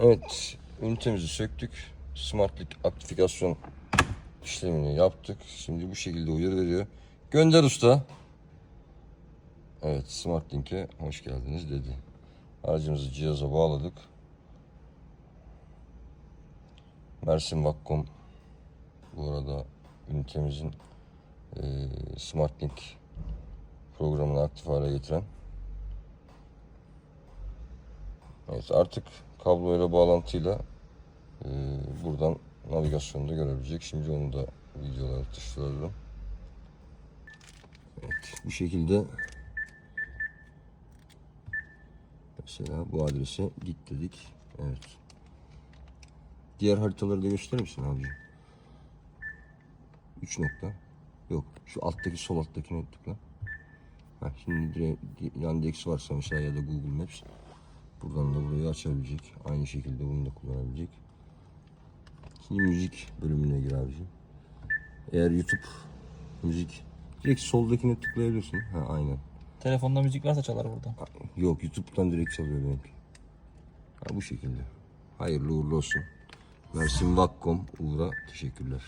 Evet, ünitemizi söktük. Smartlik aktifikasyon işlemini yaptık. Şimdi bu şekilde uyarı veriyor. Gönder usta. Evet, SmartLink'e hoş geldiniz dedi. Aracımızı cihaza bağladık. Mersin Vakkom bu arada ünitemizin eee SmartLink programını aktif hale getiren. Evet artık kabloyla bağlantıyla eee, buradan navigasyonu da görebilecek. Şimdi onu da videolara taşıyorum. Evet bu şekilde mesela bu adrese git dedik. Evet. Diğer haritaları da gösterir misin abicim? 3 nokta. Yok. Şu alttaki sol alttakine tıkla. Ha, şimdi dire- di- Yandex varsa mesela ya da Google Maps buradan da burayı açabilecek. Aynı şekilde bunu da kullanabilecek. Şimdi müzik bölümüne gir abicim. Eğer YouTube müzik direkt soldakine tıklayabilirsin. Ha aynen. Telefonda müzik varsa çalar burada. Yok YouTube'dan direkt çalıyor benimki. Ha, bu şekilde. Hayırlı uğurlu olsun. Mersin Vakkom Uğur'a teşekkürler.